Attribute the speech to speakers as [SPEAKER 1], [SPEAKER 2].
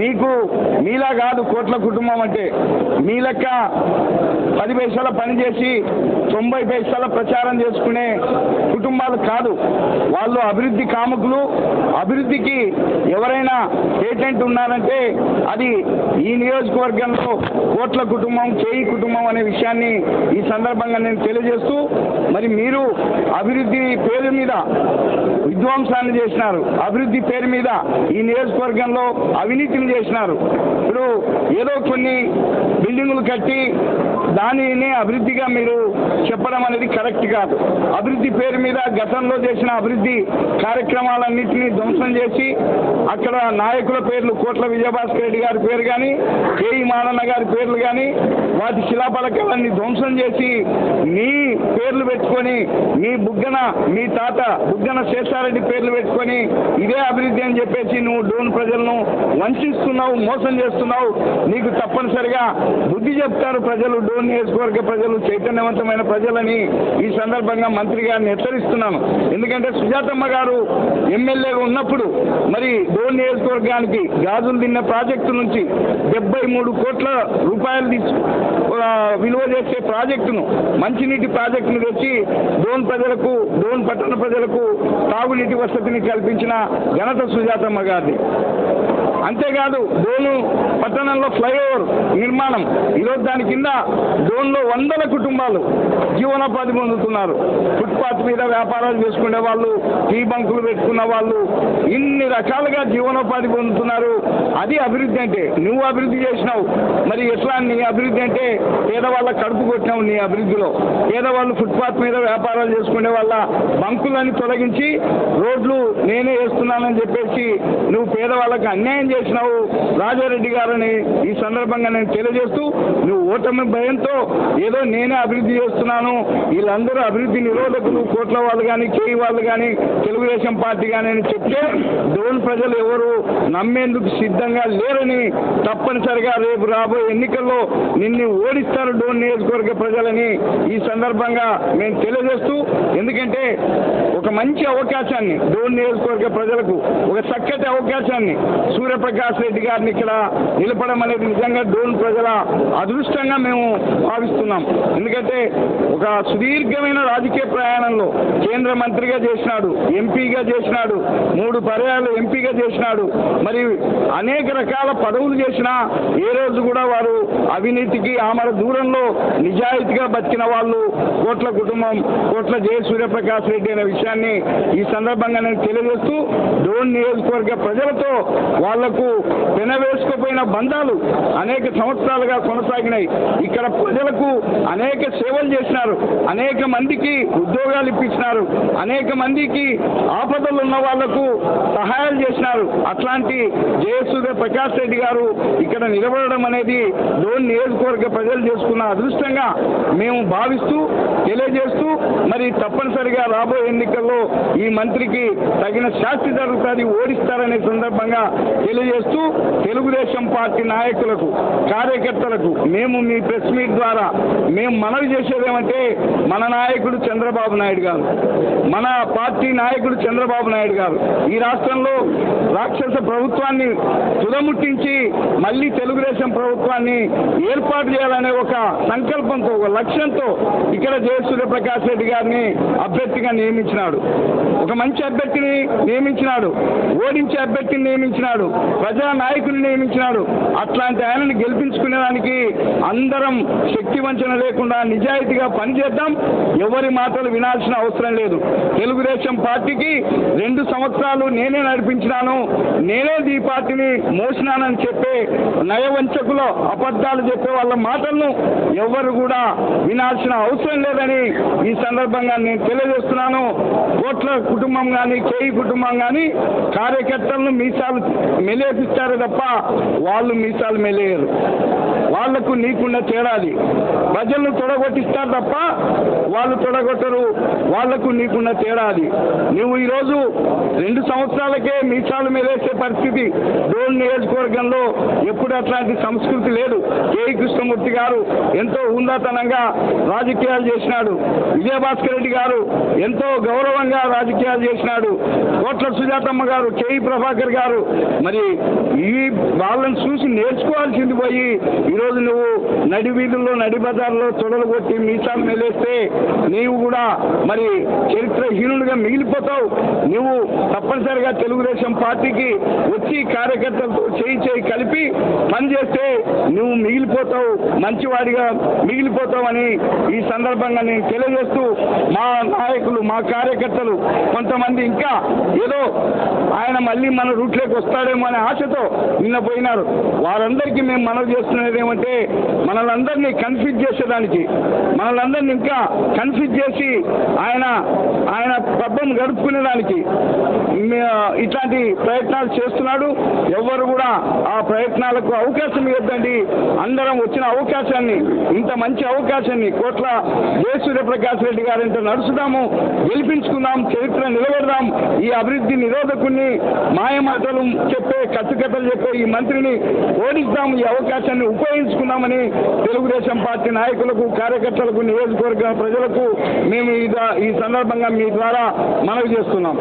[SPEAKER 1] మీకు మీలా కాదు కోట్ల కుటుంబం అంటే. మీ లెక్క పది పైసల పనిచేసి తొంభై పైసల ప్రచారం చేసుకునే కుటుంబాలు కాదు. వాళ్ళు అభివృద్ధి కాముకులు. అభివృద్ధికి ఎవరైనా పేటెంట్ ఉన్నారంటే అది ఈ నియోజకవర్గంలో కోట్ల కుటుంబం కేయి కుటుంబం అనే విషయాన్ని ఈ సందర్భంగా నేను తెలియజేస్తూ మరి మీరు అభివృద్ధి పేరు మీద విధ్వంసాన్ని చేసినారు. అభివృద్ధి పేరు మీద ఈ నియోజకవర్గంలో అవినీతి బిల్డింగ్ చేసినారు. ఇప్పుడు ఏదో కొన్ని బిల్డింగులు కట్టి దానిని అభివృద్ధిగా మీరు చెప్పడం అనేది కరెక్ట్ కాదు. అభివృద్ధి పేరు మీద గతంలో చేసిన అభివృద్ధి కార్యక్రమాలన్నింటినీ ధ్వంసం చేసి అక్కడ నాయకుల పేర్లు కోట్ల విజయభాస్కర్ రెడ్డి గారి పేరు కానీ కేఈ మానన్న గారి పేర్లు కానీ వాటి శిలాపలకాలన్నీ ధ్వంసం చేసి మీ పేర్లు పెట్టుకొని మీ బుగ్గన మీ తాత బుగ్గన శేషారెడ్డి పేర్లు పెట్టుకొని ఇదే అభివృద్ధి అని చెప్పేసి నువ్వు డోన్ ప్రజలను వంచిస్తున్నావు మోసం చేస్తున్నావు నీకు తప్పనిసరిగా బుద్ధి చెప్తారు ప్రజలు డోన్ నియోజకవర్గ ప్రజలు చైతన్యవంతమైన ప్రజలని ఈ సందర్భంగా మంత్రి గారిని హెచ్చరిస్తున్నాను. ఎందుకంటే సుజాతమ్మ గారు ఎమ్మెల్యేగా ఉన్నప్పుడు మరి డోన్ నియోజకవర్గానికి గాజులు తిన్న ప్రాజెక్టు నుంచి డెబ్బై మూడు కోట్ల రూపాయలు తీసు విలువ చేసే ప్రాజెక్టును మంచినీటి ప్రాజెక్టును తెచ్చి డోన్ ప్రజలకు డోన్ పట్టణ ప్రజలకు తాగునీటి వసతిని కల్పించిన ఘనత సుజాతమ్మ గారిది. అంతేకాదు డోను పట్టణంలో ఫ్లైఓవర్ నిర్మాణం. ఈరోజు దాని కింద డోన్లో వందల కుటుంబాలు జీవనోపాధి పొందుతున్నారు. ఫుట్పాత్ మీద వ్యాపారాలు చేసుకునే వాళ్ళు టీ బంకులు పెట్టుకున్న వాళ్ళు ఇన్ని రకాలుగా జీవనోపాధి పొందుతున్నారు. అది అభివృద్ధి అంటే నువ్వు అభివృద్ధి చేసినావు. మరి ఎట్లా నీ అభివృద్ధి అంటే పేదవాళ్ళ కడుపు కొట్టినావు నీ అభివృద్ధిలో. పేదవాళ్ళు ఫుట్పాత్ మీద వ్యాపారాలు చేసుకునే వాళ్ళ బంకులని తొలగించి రోడ్లు నేనే వేస్తున్నానని చెప్పేసి నువ్వు పేదవాళ్ళకి అన్యాయం చేసినావు రాజారెడ్డి గారని ఈ సందర్భంగా నేను తెలియజేస్తూ నువ్వు ఓటమి భయంతో ఏదో నేనే అభివృద్ధి చేస్తున్నాను వీళ్ళందరూ అభివృద్ధి నిరోధకులు కోట్ల వాళ్ళు కానీ కేయి వాళ్ళు కానీ తెలుగుదేశం పార్టీ కానీ అని చెప్తే డోన్ ప్రజలు ఎవరు నమ్మేందుకు సిద్ధంగా లేరని తప్పనిసరిగా రేపు రాబోయే ఎన్నికల్లో నిన్ను ఓడిస్తారు డోన్ నియోజకవర్గ ప్రజలని ఈ సందర్భంగా మేము తెలియజేస్తూ ఎందుకంటే ఒక మంచి అవకాశాన్ని డోన్ నియోజకవర్గ ప్రజలకు ఒక చక్కటి అవకాశాన్ని ప్రకాష్ రెడ్డి గారిని ఇక్కడ నిలపడం అనేది నిజంగా డోన్ ప్రజల అదృష్టంగా మేము భావిస్తున్నాం. ఎందుకంటే ఒక సుదీర్ఘమైన రాజకీయ ప్రయాణంలో కేంద్ర మంత్రిగా చేసినాడు ఎంపీగా చేసినాడు మూడు పర్యాలు ఎంపీగా చేసినాడు. మరి అనేక రకాల పదవులు చేసినా ఏ రోజు కూడా వారు అవినీతికి ఆమర దూరంలో నిజాయితీగా బతికిన వాళ్ళు కోట్ల కుటుంబం కోట్ల జయ సూర్యప్రకాష్ రెడ్డి అనే విషయాన్ని ఈ సందర్భంగా నేను తెలియజేస్తూ డోన్ నియోజకవర్గ ప్రజలతో వాళ్ళ ప్రజలకు పెనవేసుకుపోయిన బంధాలు అనేక సంవత్సరాలుగా కొనసాగినాయి. ఇక్కడ ప్రజలకు అనేక సేవలు చేసినారు. అనేక మందికి ఉద్యోగాలు ఇప్పించినారు. అనేక మందికి ఆపదలు ఉన్న వాళ్ళకు సహాయాలు చేసినారు. అట్లాంటి జయసూర్య ప్రకాష్ రెడ్డి గారు ఇక్కడ నిలబడడం అనేది లోన్ నియోజకవర్గ ప్రజలు చేసుకున్న అదృష్టంగా మేము భావిస్తూ తెలియజేస్తూ మరి తప్పనిసరిగా రాబోయే ఎన్నికల్లో ఈ మంత్రికి తగిన శాస్తి జరుగుతుంది ఓడిస్తారనే సందర్భంగా తెలియజేస్తూ తెలుగుదేశం పార్టీ నాయకులకు కార్యకర్తలకు మేము మీ ప్రెస్ మీట్ ద్వారా మేము మనవి చేసేదేమంటే మన నాయకుడు చంద్రబాబు నాయుడు గారు. మన పార్టీ నాయకుడు చంద్రబాబు నాయుడు గారు. ఈ రాష్ట్రంలో రాక్షస ప్రభుత్వాన్ని తుదముట్టించి మళ్ళీ తెలుగుదేశం ప్రభుత్వాన్ని ఏర్పాటు చేయాలనే ఒక సంకల్పంతో ఒక లక్ష్యంతో ఇక్కడ జయసూర్య ప్రకాష్ రెడ్డి గారిని అభ్యర్థిగా నియమించినాడు. ఒక మంచి అభ్యర్థిని నియమించినాడు. ఓడించే అభ్యర్థిని నియమించినాడు. ప్రజా నాయకుని నియమించినాడు. అట్లాంటి ఆయనని గెలిపించుకునేదానికి అందరం శక్తి వంచన లేకుండా నిజాయితీగా పనిచేద్దాం. ఎవరి మాటలు వినాల్సిన అవసరం లేదు. తెలుగుదేశం పార్టీకి రెండు సంవత్సరాలు నేనే నడిపించినాను. నేనే ఈ పార్టీని మోసినానని చెప్పే నయవంచకులో అబద్ధాలు చెప్పే వాళ్ళ మాటలను ఎవరు కూడా వినాల్సిన అవసరం లేదని ఈ సందర్భంగా నేను తెలియజేస్తున్నాను. కోట్ల కుటుంబం కానీ కేయి కుటుంబం కానీ కార్యకర్తలను మీసాలు మెలేపిస్తారు తప్ప వాళ్ళు మీసాలు మెలేయరు. వాళ్ళకు నీకున్న తేడాది. ప్రజలను తొడగొట్టిస్తారు తప్ప వాళ్ళు తొడగొట్టరు. వాళ్ళకు నీకున్న తేడాది. నువ్వు ఈరోజు రెండు సంవత్సరాలకే మీసాలు మెలేసే పరిస్థితి డోన్ నియోజకవర్గంలో ఎప్పుడు అట్లాంటి సంస్కృతి లేదు. కేఈ కృష్ణమూర్తి గారు ఎంతో ఉందాతనంగా రాజకీయాలు చేసినాడు. విజయభాస్కర్ రెడ్డి గారు ఎంతో గౌరవంగా రాజకీయాలు చేసినాడు. కోట్ల సుజాతమ్మ గారు కేఈ ప్రభాకర్ గారు. మరి ఈ వాళ్ళని చూసి నేర్చుకోవాల్సింది పోయి ఈరోజు నువ్వు నడి వీధుల్లో నడి బజార్లో తొడలు కొట్టి మీసాలు మెలేస్తే నీవు కూడా మరి చరిత్రహీనుడిగా మిగిలిపోతావు. నువ్వు తప్పనిసరిగా తెలుగుదేశం పార్టీకి వచ్చి కార్యకర్తలతో చేయి చేయి కలిపి పనిచేస్తే నువ్వు మిగిలిపోతావు మంచివాడిగా మిగిలిపోతావు అని ఈ సందర్భంగా నేను తెలియజేస్తూ మా నాయకులు మా కార్యకర్తలు కొంతమంది ఇంకా ఏదో ఆయన మళ్ళీ మన రూట్లోకి వస్తాడేమో అనే ఆశతో నిన్న పోయినారు. వారందరికీ మేము మనవి చేస్తున్నది ఏమంటే మనలందరినీ కన్ఫ్యూజ్ చేసేదానికి మనలందరినీ ఇంకా కన్ఫ్యూజ్ చేసి ఆయన ఆయన గడుపుకునేదానికి ఇట్లాంటి ప్రయత్నాలు చేస్తున్నాడు. ఎవరు కూడా ఆ ప్రయత్నాలకు అవకాశం ఇవ్వద్దండి. అందరం వచ్చిన అవకాశాన్ని ఇంత మంచి అవకాశాన్ని కోట్ల జయ సూర్యప్రకాశ్ రెడ్డి గారింత నడుచుదాము గెలిపించుకుందాం చరిత్ర నిలబెడదాం. ఈ అభివృద్ధి నిరోధకుని మాయమాటలు చెప్పే కట్టుకథలు చెప్పే ఈ మంత్రిని ఓడిస్తాం ఈ అవకాశాన్ని ఉపయోగించుకుందామని తెలుగుదేశం పార్టీ నాయకులకు కార్యకర్తలకు నియోజకవర్గ ప్రజలకు మేము ఈ సందర్భంగా మీ ద్వారా మనవి చేస్తున్నాం.